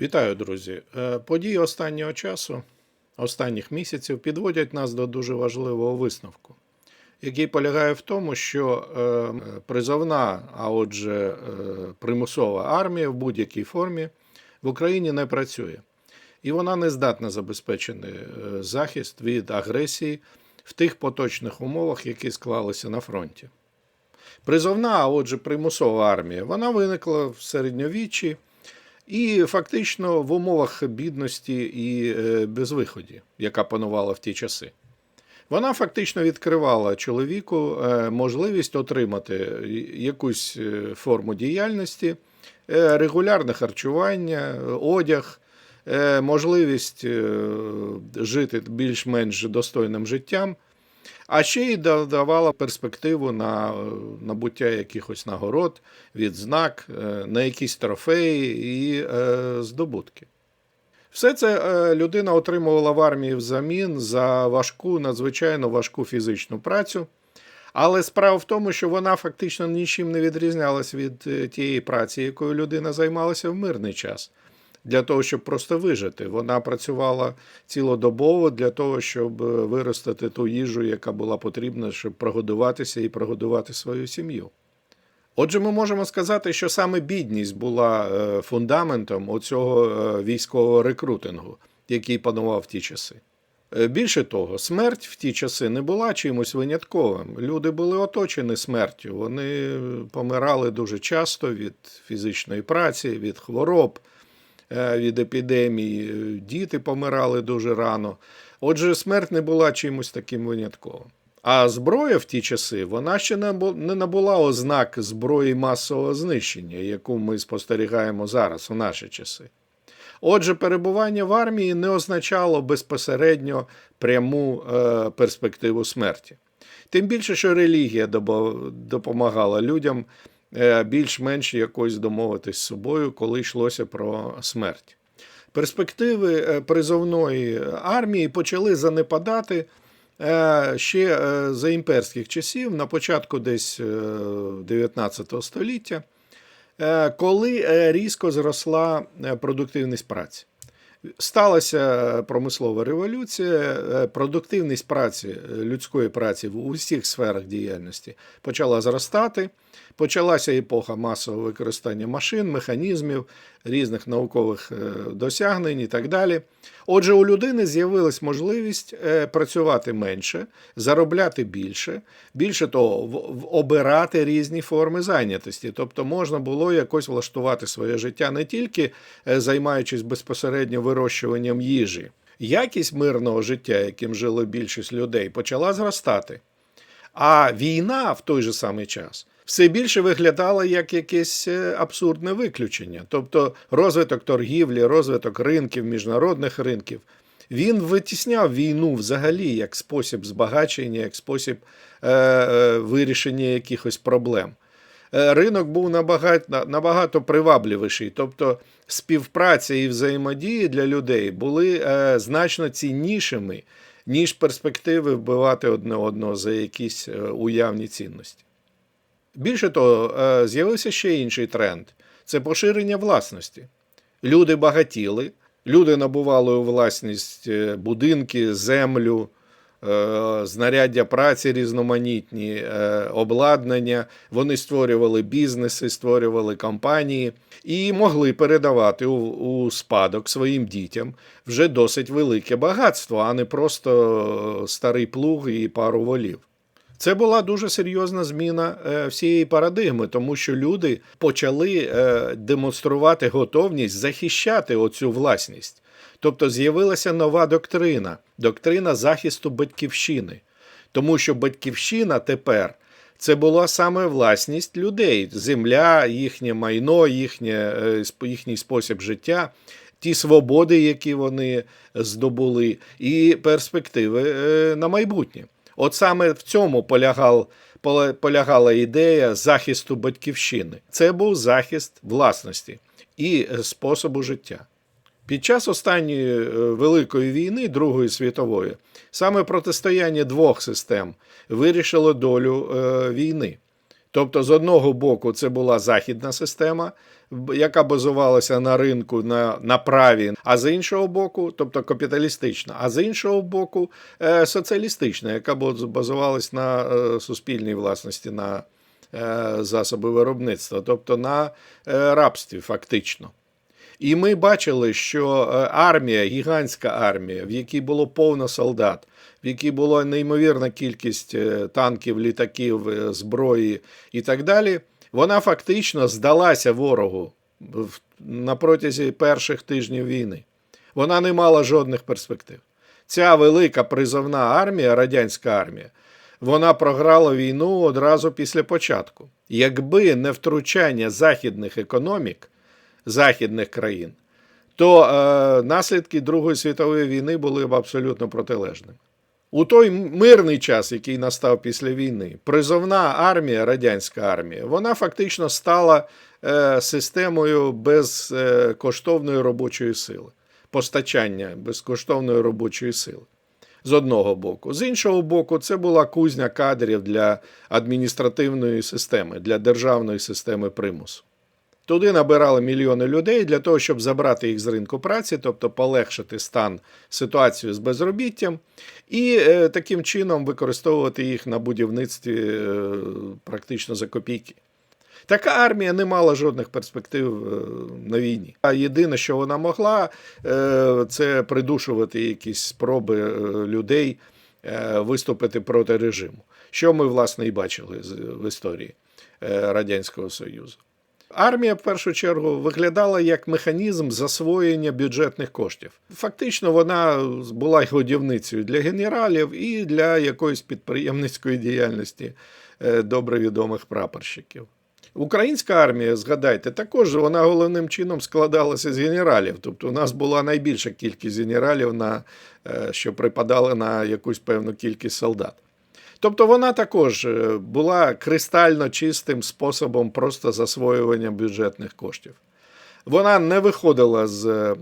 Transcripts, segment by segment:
Вітаю, друзі. Е, Події останнього часу, останніх місяців підводять нас до дуже важливого висновку, який полягає в тому, що е, призовна, а отже, е, примусова армія в будь-якій формі в Україні не працює. І вона не здатна забезпечити захист від агресії в тих поточних умовах, які склалися на фронті. Призовна, а отже, примусова армія, вона виникла в середньовіччі. І фактично в умовах бідності і е, безвиході, яка панувала в ті часи. Вона фактично відкривала чоловіку е, можливість отримати якусь е, форму діяльності, регулярне харчування, одяг, можливість жити більш-менш достойним життям, а ще й да- давала перспективу на е, набуття якихось нагород, відзнак, е, на якісь трофеї і е, здобутки. Все це людина отримувала в армії взамін за важку, надзвичайно важку фізичну працю. Але справа в тому, що вона фактично нічим не відрізнялась від тієї праці, якою людина займалася в мирний час. Для того, щоб просто вижити. Вона працювала цілодобово для того, щоб е, виростити ту їжу, яка була потрібна, щоб прогодуватися і прогодувати свою сім'ю. Отже, ми можемо сказати, що саме бідність була е, фундаментом оцього е, військового рекрутингу, який панував в ті часи. Більше того, смерть в ті часи не була чимось винятковим. Люди були оточені смертю. Вони помирали дуже часто від фізичної праці, від хвороб, від епідемій. Е, Діти помирали дуже рано. Отже, смерть не була чимось таким винятковим. А зброя в ті часи вона ще не набула ознак зброї масового знищення, яку ми спостерігаємо зараз у наші часи. Отже, перебування в армії не означало безпосередньо пряму е, перспективу смерті. Тим більше, що релігія допомагала людям е, більш-менш якось домовитись з собою, коли йшлося про смерть. Перспективи е, призовної армії почали занепадати е, ще е, за імперських часів, на початку десь е, 19 століття, е, коли е, різко зросла е, продуктивність праці. Сталася промислова революція, е, продуктивність праці, е, людської праці в усіх сферах діяльності почала зростати. Почалася епоха масового використання машин, механізмів, різних наукових е, досягнень і так далі. Отже, у людини з'явилась можливість е, працювати менше, заробляти більше, більше того, обирати різні форми зайнятості. Тобто можна було якось влаштувати своє життя не тільки е, займаючись безпосередньо вирощуванням їжі. Якість мирного життя, яким жило більшість людей, почала зростати. А війна в той же самий час все більше виглядала як якесь е, абсурдне виключення. Тобто розвиток торгівлі, розвиток ринків, міжнародних ринків. Він витісняв війну взагалі як спосіб збагачення, як спосіб е, е, вирішення якихось проблем. Е, Ринок був набагато, набагато привабливіший, тобто співпраця і взаємодії для людей були е, значно ціннішими, ніж перспективи вбивати одне одного за якісь е, уявні цінності. Більше того, е, з'явився ще інший тренд це поширення власності. Люди багатіли, люди набували у власність е, будинки, землю, е, знаряддя праці різноманітні, обладнання. Вони створювали бізнеси, створювали компанії і могли передавати у, у спадок своїм дітям вже досить велике багатство, а не просто старий плуг і пару волів. Це була дуже серйозна зміна е, всієї парадигми, тому що люди почали е, демонструвати готовність захищати оцю власність. Тобто з'явилася нова доктрина доктрина захисту батьківщини. Тому що батьківщина тепер це була саме власність людей, земля, їхнє майно, їхнє, е, їхній спосіб життя, ті свободи, які вони здобули, і перспективи на майбутнє. От саме в цьому полягав, полягала ідея захисту батьківщини. Це був захист власності і е, способу життя. Під час останньої е, Великої війни, Другої світової, саме протистояння двох систем вирішило долю е, війни. Тобто, з одного боку, це була західна система, яка базувалася на ринку, на, на праві, а з іншого боку, тобто капіталістична, а з іншого боку, е, соціалістична, яка базувалась на е, суспільній власності, на е, засоби виробництва, тобто на е, рабстві, фактично. І ми бачили, що е, армія, гігантська армія, в якій було повно солдат, в якій була неймовірна кількість е, танків, літаків, е, зброї і так далі, вона фактично здалася ворогу на протязі перших тижнів війни. Вона не мала жодних перспектив. Ця велика призовна армія, радянська армія, вона програла війну одразу після початку. Якби не втручання західних економік, західних країн, то е, наслідки Другої світової війни були б абсолютно протилежними. У той мирний час, який настав після війни, призовна армія, радянська армія, вона фактично стала е, системою безкоштовної робочої сили, постачання безкоштовної робочої сили. З одного боку. З іншого боку, це була кузня кадрів для адміністративної системи, для державної системи примусу. Туди набирали мільйони людей для того, щоб забрати їх з ринку праці, тобто полегшити стан ситуацію з безробіттям, і е, таким чином використовувати їх на будівництві е, практично за копійки. Така армія не мала жодних перспектив е, на війні. А єдине, що вона могла, це придушувати якісь спроби людей виступити проти режиму. Що ми, власне, і бачили в історії Радянського Союзу. Армія, в першу чергу, виглядала як механізм засвоєння бюджетних коштів. Фактично, вона була годівницею для генералів і для якоїсь підприємницької діяльності е, добре відомих прапорщиків. Українська армія, згадайте, також вона головним чином складалася з генералів. Тобто, у нас була найбільша кількість генералів, на, е, що припадали на якусь певну кількість солдат. Тобто вона також е, була кристально чистим способом просто засвоювання бюджетних коштів. Вона не виходила з е,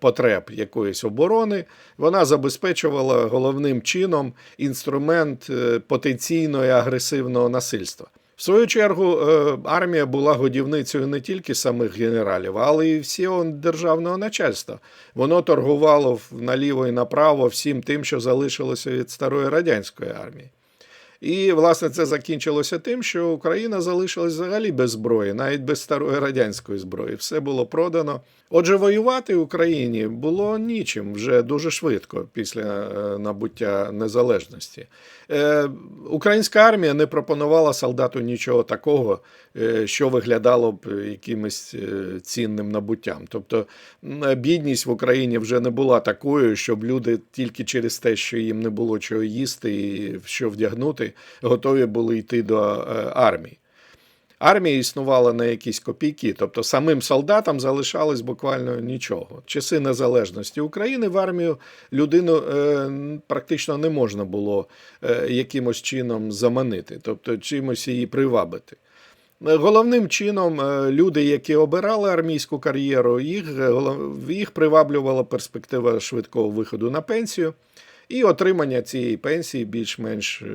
потреб якоїсь оборони, вона забезпечувала головним чином інструмент е, потенційного агресивного насильства. В свою чергу, армія була годівницею не тільки самих генералів, але й всього державного начальства. Воно торгувало наліво і направо всім тим, що залишилося від старої радянської армії. І, власне, це закінчилося тим, що Україна залишилась взагалі без зброї, навіть без старої радянської зброї. Все було продано. Отже, воювати Україні було нічим вже дуже швидко після е, набуття незалежності. Е, Українська армія не пропонувала солдату нічого такого, е, що виглядало б якимось е, цінним набуттям. Тобто бідність в Україні вже не була такою, щоб люди тільки через те, що їм не було чого їсти і що вдягнути, готові були йти до армії. Армія існувала на якісь копійки, тобто самим солдатам залишалось буквально нічого. Часи незалежності України в армію людину е, практично не можна було е, якимось чином заманити, тобто чимось її привабити. Головним чином е, люди, які обирали армійську кар'єру, їх, е, їх приваблювала перспектива швидкого виходу на пенсію і отримання цієї пенсії більш-менш е,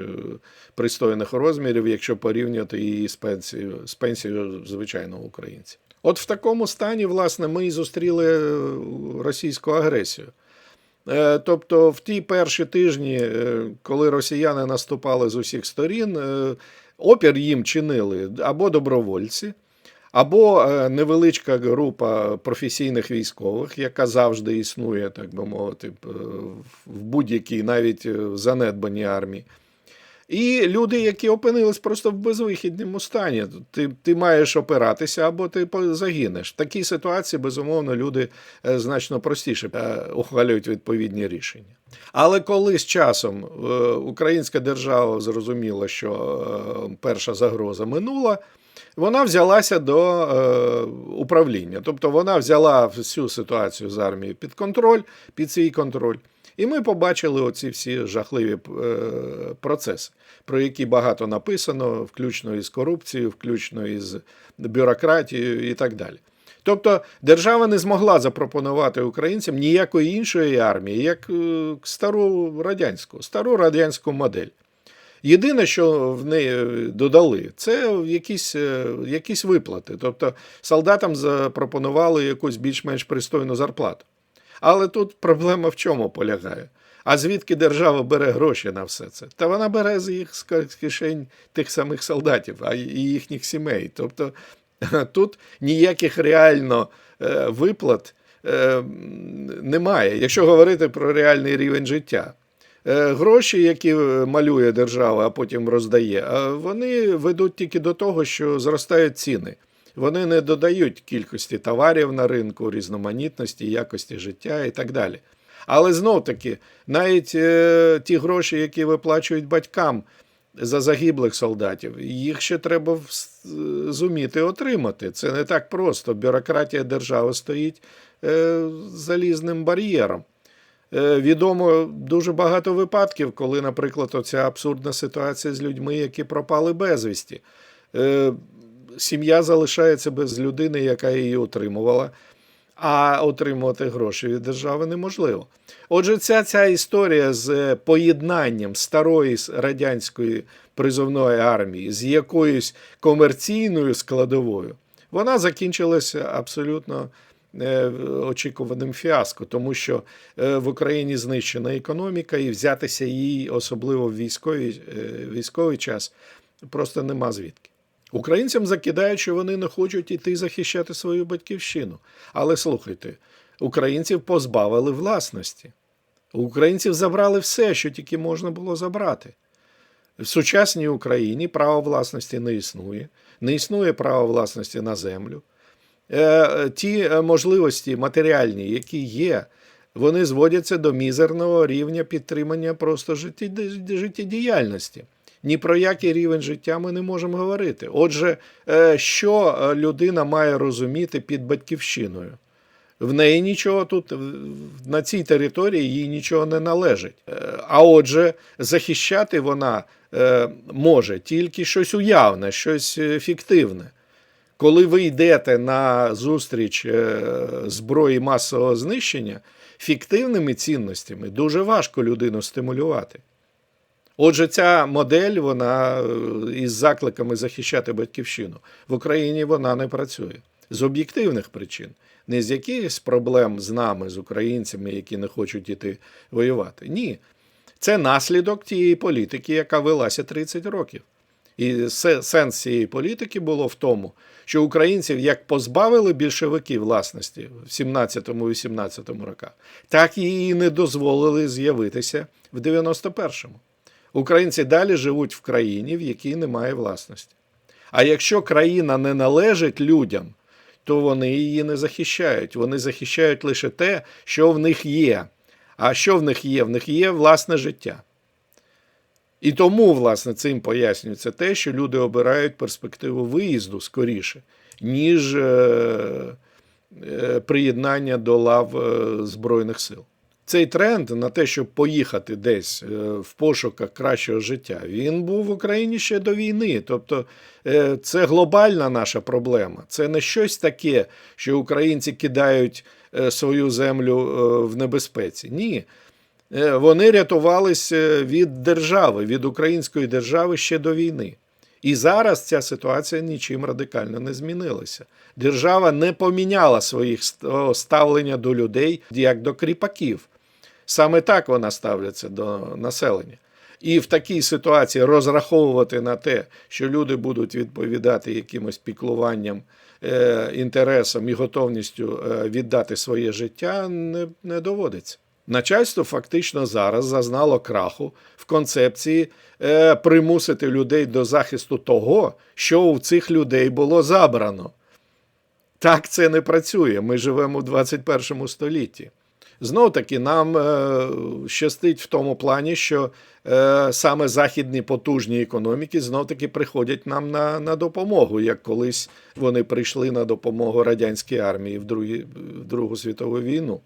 пристойних розмірів, якщо порівнювати її з пенсією, з пенсією звичайного українця. От в такому стані, власне, ми і зустріли е, російську агресію. Е, Тобто, в ті перші тижні, коли росіяни наступали з усіх сторін, опір їм чинили або добровольці, або е, невеличка група професійних військових, яка завжди існує, так би мовити, в будь-якій навіть е, занедбаній армії. І люди, які опинились просто в безвихідному стані. Ти, ти маєш опиратися або ти загинеш. В такій ситуації, безумовно, люди е, значно простіше е, ухвалюють відповідні рішення. Але коли з часом е, українська держава зрозуміла, що е, перша загроза минула, вона взялася до е, управління. Тобто вона взяла всю ситуацію з армією під контроль, під свій контроль. І ми побачили оці всі жахливі е, процеси, про які багато написано, включно із корупцією, включно із бюрократією і так далі. Тобто держава не змогла запропонувати українцям ніякої іншої армії, як е, стару радянську, стару радянську модель. Єдине, що в неї додали, це якісь, е, якісь виплати. Тобто солдатам запропонували якусь більш-менш пристойну зарплату. Але тут проблема в чому полягає? А звідки держава бере гроші на все це? Та вона бере з їх з кишень тих самих солдатів, а і їхніх сімей. Тобто тут ніяких реально е, виплат е, немає, якщо говорити про реальний рівень життя. Е, Гроші, які малює держава, а потім роздає, вони ведуть тільки до того, що зростають ціни. Вони не додають кількості товарів на ринку, різноманітності, якості життя і так далі. Але знов таки, навіть е, ті гроші, які виплачують батькам за загиблих солдатів, їх ще треба зуміти отримати. Це не так просто. Бюрократія держави стоїть е, залізним бар'єром. Е, Відомо дуже багато випадків, коли, наприклад, оця абсурдна ситуація з людьми, які пропали безвісті. Е, Сім'я залишається без людини, яка її утримувала, а отримувати гроші від держави неможливо. Отже, ця, ця історія з поєднанням старої радянської призовної армії з якоюсь комерційною складовою, вона закінчилася абсолютно е, очікуваним фіаско, тому що е, в Україні знищена економіка, і взятися її, особливо в військовий, е, військовий час, просто нема звідки. Українцям закидають, що вони не хочуть іти захищати свою батьківщину. Але слухайте, українців позбавили власності. Українців забрали все, що тільки можна було забрати. В сучасній Україні право власності не існує, не існує право власності на землю. Е, Ті е, можливості матеріальні, які є, вони зводяться до мізерного рівня підтримання просто життєдіяльності. Ні про який рівень життя ми не можемо говорити. Отже, е, що людина має розуміти під батьківщиною? В неї нічого тут, на цій території їй нічого не належить. А отже, захищати вона може тільки щось уявне, щось фіктивне. Коли ви йдете на зустріч е, зброї масового знищення, фіктивними цінностями дуже важко людину стимулювати. Отже, ця модель, вона е, із закликами захищати батьківщину в Україні вона не працює з об'єктивних причин, не з якихось проблем з нами, з українцями, які не хочуть іти воювати. Ні, це наслідок тієї політики, яка велася 30 років. І сенс цієї політики було в тому, що українців як позбавили більшовики власності в 17-18 роках, так її не дозволили з'явитися в 91-му. Українці далі живуть в країні, в якій немає власності. А якщо країна не належить людям, то вони її не захищають. Вони захищають лише те, що в них є. А що в них є? В них є власне життя. І тому, власне, цим пояснюється те, що люди обирають перспективу виїзду скоріше, ніж е, е, приєднання до лав е, Збройних сил. Цей тренд на те, щоб поїхати десь в пошуках кращого життя, він був в Україні ще до війни. Тобто це глобальна наша проблема. Це не щось таке, що українці кидають свою землю в небезпеці. Ні. Е, Вони рятувалися від держави, від української держави ще до війни. І зараз ця ситуація нічим радикально не змінилася. Держава не поміняла своїх ставлення до людей як до кріпаків. Саме так вона ставляться до населення. І в такій ситуації розраховувати на те, що люди будуть відповідати якимось піклуванням, е, інтересам і готовністю е, віддати своє життя, не, не доводиться. Начальство фактично зараз зазнало краху в концепції е, примусити людей до захисту того, що у цих людей було забрано. Так це не працює. Ми живемо в 21 столітті. Знов таки, нам е, щастить в тому плані, що е, саме західні потужні економіки знов таки приходять нам на, на допомогу, як колись вони прийшли на допомогу радянській армії в, другі, в Другу світову війну.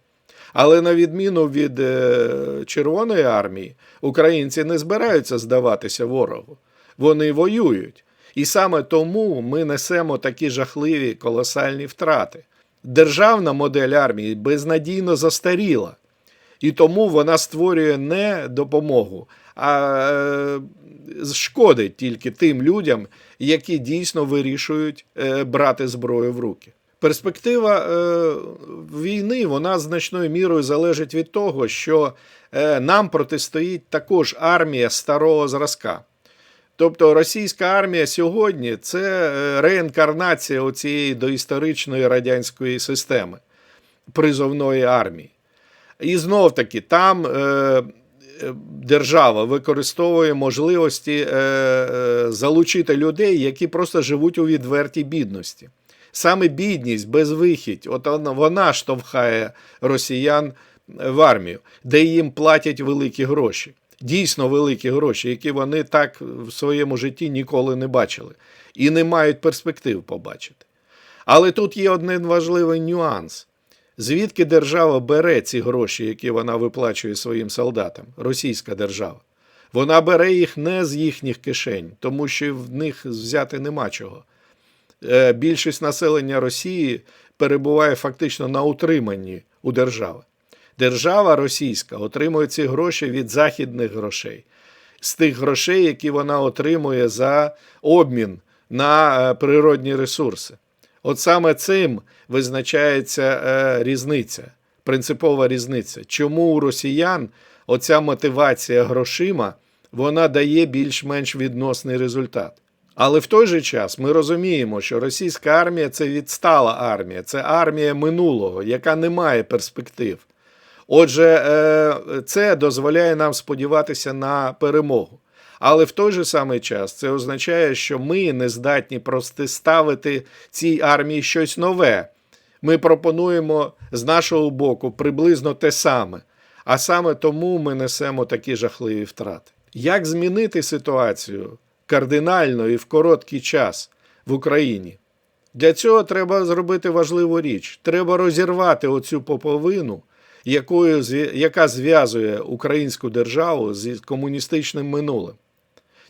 Але на відміну від е, Червоної армії, українці не збираються здаватися ворогу. Вони воюють. І саме тому ми несемо такі жахливі колосальні втрати. Державна модель армії безнадійно застаріла. І тому вона створює не допомогу, а е, шкодить тільки тим людям, які дійсно вирішують е, брати зброю в руки. Перспектива е, війни вона значною мірою залежить від того, що е, нам протистоїть також армія старого зразка. Тобто російська армія сьогодні це е, реінкарнація оцієї доісторичної радянської системи призовної армії. І знов таки там е, е, держава використовує можливості е, е, залучити людей, які просто живуть у відвертій бідності. Саме бідність, безвихідь, от вона, штовхає росіян в армію, де їм платять великі гроші. Дійсно великі гроші, які вони так в своєму житті ніколи не бачили і не мають перспектив побачити. Але тут є один важливий нюанс. Звідки держава бере ці гроші, які вона виплачує своїм солдатам, російська держава? Вона бере їх не з їхніх кишень, тому що в них взяти нема чого. Е, Більшість населення Росії перебуває фактично на утриманні у держави. Держава російська отримує ці гроші від західних грошей, з тих грошей, які вона отримує за обмін на е, природні ресурси. От саме цим визначається е, різниця, принципова різниця. Чому у росіян оця мотивація грошима вона дає більш-менш відносний результат. Але в той же час ми розуміємо, що російська армія це відстала армія, це армія минулого, яка не має перспектив. Отже, е, це дозволяє нам сподіватися на перемогу. Але в той же самий час це означає, що ми не здатні протиставити цій армії щось нове. Ми пропонуємо з нашого боку приблизно те саме, а саме тому ми несемо такі жахливі втрати. Як змінити ситуацію кардинально і в короткий час в Україні? Для цього треба зробити важливу річ: треба розірвати оцю поповину, якою, яка зв'язує українську державу з комуністичним минулим.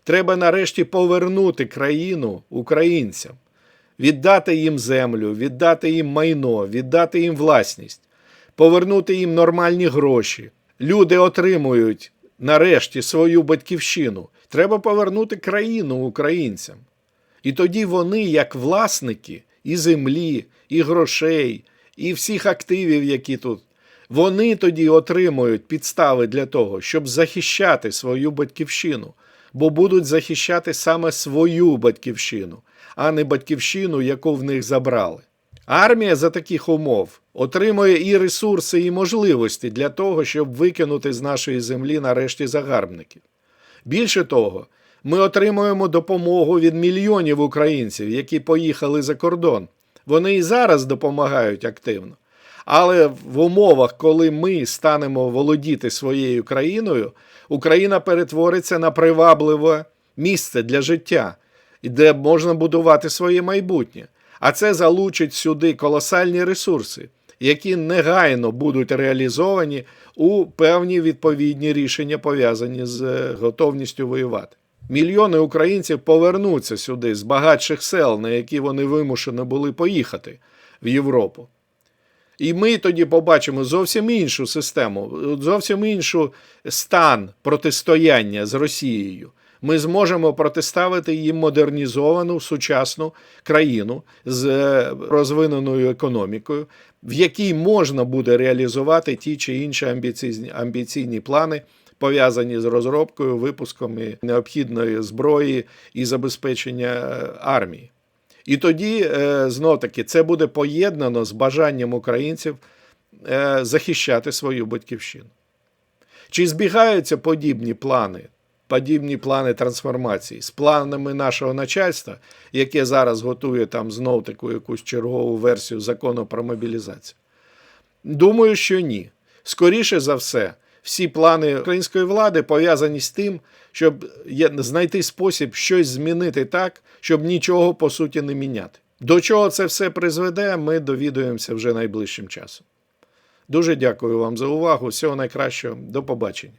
Треба нарешті повернути країну українцям, віддати їм землю, віддати їм майно, віддати їм власність, повернути їм нормальні гроші. Люди отримують нарешті свою батьківщину. Треба повернути країну українцям. І тоді вони, як власники і землі, і грошей, і всіх активів, які тут, вони тоді отримують підстави для того, щоб захищати свою батьківщину бо будуть захищати саме свою батьківщину, а не батьківщину, яку в них забрали. Армія за таких умов отримує і ресурси, і можливості для того, щоб викинути з нашої землі нарешті загарбників. Більше того, ми отримуємо допомогу від мільйонів українців, які поїхали за кордон. Вони і зараз допомагають активно. Але в умовах, коли ми станемо володіти своєю країною, Україна перетвориться на привабливе місце для життя, де можна будувати своє майбутнє. А це залучить сюди колосальні ресурси, які негайно будуть реалізовані у певні відповідні рішення, пов'язані з е, готовністю воювати. Мільйони українців повернуться сюди з багатших сел, на які вони вимушені були поїхати в Європу. І ми тоді побачимо зовсім іншу систему, зовсім іншу стан протистояння з Росією. Ми зможемо протиставити їм модернізовану сучасну країну з е, розвиненою економікою, в якій можна буде реалізувати ті чи інші амбіційні, амбіційні плани, пов'язані з розробкою, випуском необхідної зброї і забезпечення е, армії. І тоді, е, знов таки, це буде поєднано з бажанням українців захищати свою батьківщину. Чи збігаються подібні плани, подібні плани трансформації з планами нашого начальства, яке зараз готує там знов таку якусь чергову версію закону про мобілізацію? Думаю, що ні. Скоріше за все, всі плани української влади пов'язані з тим, щоб знайти спосіб щось змінити так, щоб нічого по суті не міняти. До чого це все призведе, ми довідуємося вже найближчим часом. Дуже дякую вам за увагу. Всього найкращого. До побачення.